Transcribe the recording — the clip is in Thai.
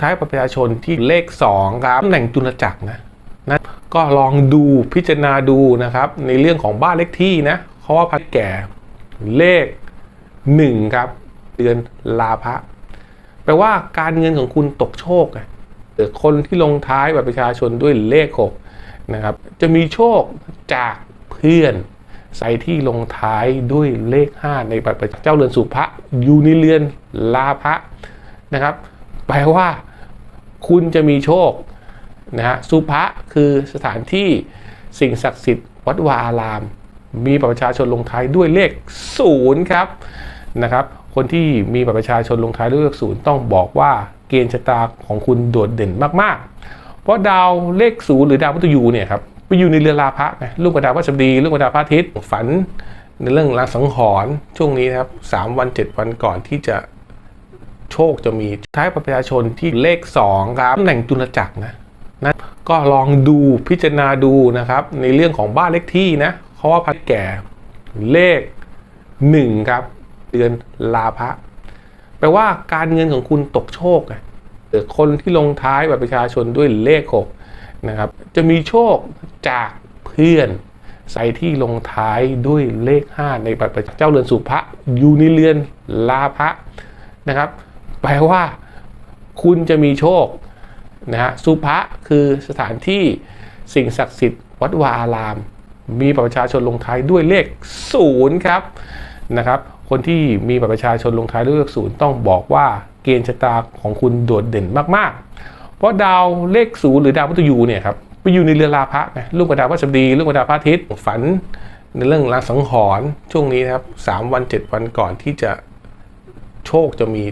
ท้ายประชาชนที่เลข 2 ครับตำแหน่งจุลจักรนะนะก็ลองดูพิจารณาดูนะครับ ในเรื่องของบ้านเลขที่นะเพราะว่าพัดแก่เลข 1 ครับ เดือนลาภะแปลว่าการเงินของคุณตกโชคอะหรือคนที่ลงท้ายบัตรประชาชนด้วยเลข6นะครับ จะมีโชคจากเพื่อนใส่ที่ลงท้ายด้วยเลข 5 ในบัตรประชาเจ้าเรือนสุภะอยู่ในเรือนลาภะนะครับ แปลว่า คุณจะมีโชคนะฮะสุภะคือสถานที่สิ่งศักดิ์สิทธิ์วัดวาอาราม มีบัตรประชาชนลงท้ายด้วยเลขศูนย์ครับนะครับ คนที่มีบัตรประชาชนลงท้ายด้วยเลขศูนย์ต้องบอกว่าเกณฑ์ชะตาของคุณโดดเด่นมากๆ เพราะดาวเลขศูนย์หรือดาวพุธยูเนี่ยครับไปอยู่ในเรือนลาภะไงลูกกับดาวพฤหัสดีลูกกับดาวพระอาทิตย์ฝันในเรื่องรางสังหรณ์ช่วงนี้นะครับสามวันเจ็ดวันก่อนที่จะ โชคจะมีท้ายประชาชนที่เลข 2 ครับตำแหน่งจุลจักรนะนะก็ลองดูพิจารณาดูนะครับ ในเรื่องของบ้านเลขที่นะเพราะว่าพัดแก่เลข 1 ครับ เดือนลาภะแปลว่าการเงินของคุณตกโชคอะหรือคนที่ลงท้ายบัตรประชาชนด้วยเลข6นะครับ จะมีโชคจากเพื่อนใส่ที่ลงท้ายด้วยเลข 5 ในบัตรประชาเจ้าเรือนสุภะอยู่ในเรือนลาภะนะครับ แปลว่า คุณจะมีโชคนะฮะสุภะคือสถานที่สิ่งศักดิ์สิทธิ์วัดวาอาราม มีประชาชนลงท้ายด้วยเลขศูนย์ครับนะครับ คนที่มีประชาชนลงท้ายด้วยเลขศูนย์ต้องบอกว่าเกณฑ์ชะตาของคุณโดดเด่นมากๆ เพราะดาวเลขศูนย์หรือดาวพุธยูเนี่ยครับไปอยู่ในเรือนลาภะไงลูกกับดาวพฤหัสบดีลูกกับดาวพระอาทิตย์ฝันในเรื่องรางสังหรณ์ช่วงนี้นะครับสามวันเจ็ดวันก่อนที่จะโชคจะมี